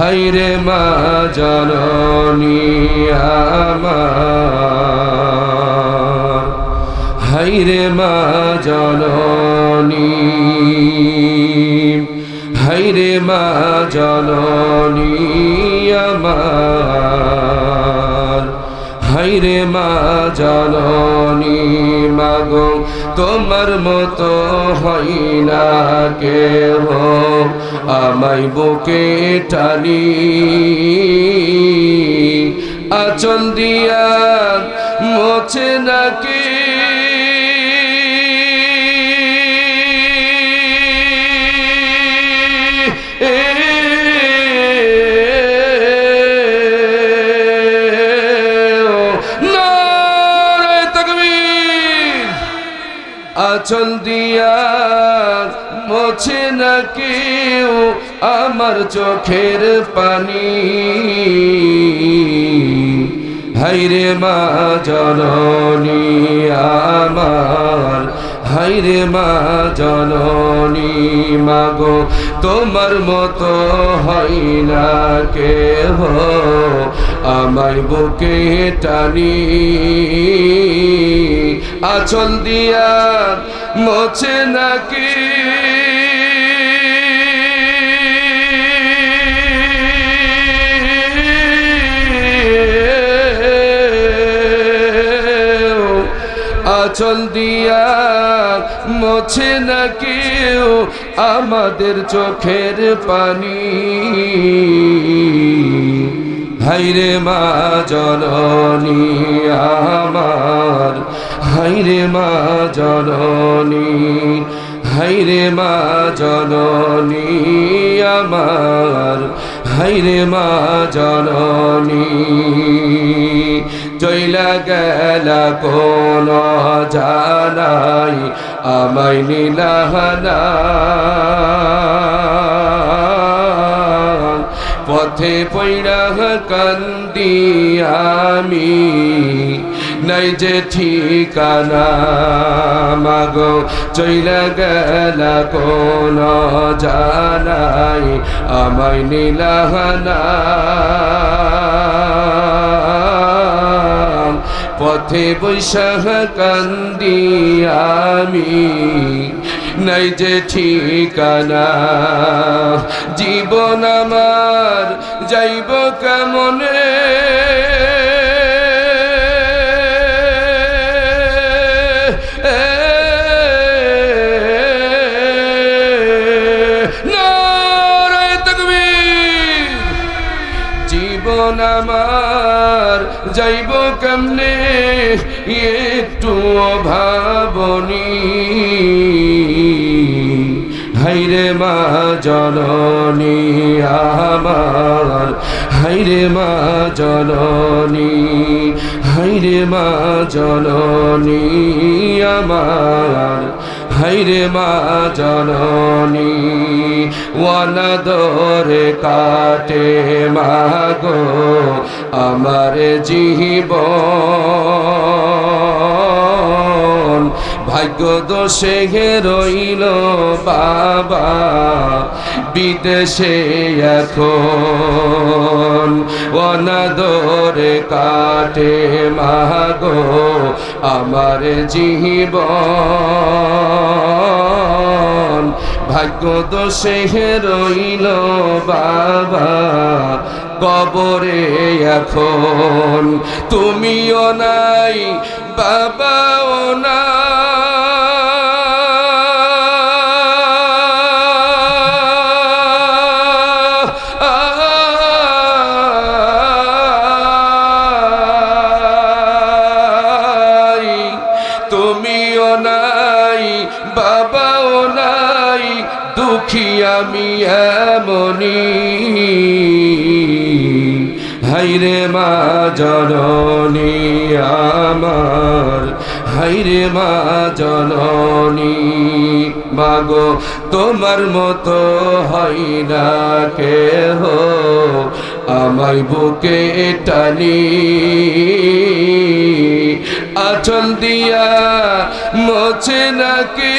হাইরে মা জননী আমার। হাইরে মা জননী হাইরে মা জননী আমার। হাইরে মা জননী, মাগো, তোমার মতো হয় না আমায় বুকে টানি। আচল দিয়া মোছে নাকি আচল দিয়া মোছে না কেউ আমার চোখের পানি। হাইরে মা জননী আমার হাইরে মা জননী মাগো, তোমার মতো হয় না কেহ। আমায় বুকে টানি। আচল দিয়া মোছে নাকি? আচল দিয়া মোছে না আমাদের চোখের পানি। হাইরে মা জননী আমার, হাইরে মা জননী, হাইরে মা জননী আমার, হাইরে মা জননী। চইলা গেলা কোন জানাই, আমায় নীলাহানা পথে পৈড়া কান্দি আমি নাই যে ঠিকানা মাগো, চইলা গেলা কোন জানাই, আমায় নীলাহানা। পথে বৈশাখ কান্দি আমি নাই যে ঠিকানা। জীবন আমার যাইব কেমনে? কেমনে একটু ভাবনি হাইরে মা জননী আমার হাইরে মা জননী হাইরে মা জননী আমার। হাইরে মা জননী ওয়ানাদরে কাটে মাগো আমার জীবন। ভাগ্য দোষে রইল বাবা বিদেশে এখন। অনাদরে কাটে মাগো আমার জীবন। ভাগ্য দোষে রইল বাবা কবরে এখন। তুমিও নাই, বাবাও না দুঃখী আমি এমনি হাইরে মা জননী আমার। হাইরে মা জননী। মাগো, তোমার মতো হয় না কেহ। আমায় বুকে টানি। আচল দিয়া মোছে নাকি।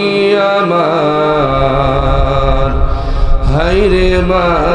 আমার। হাইরে মা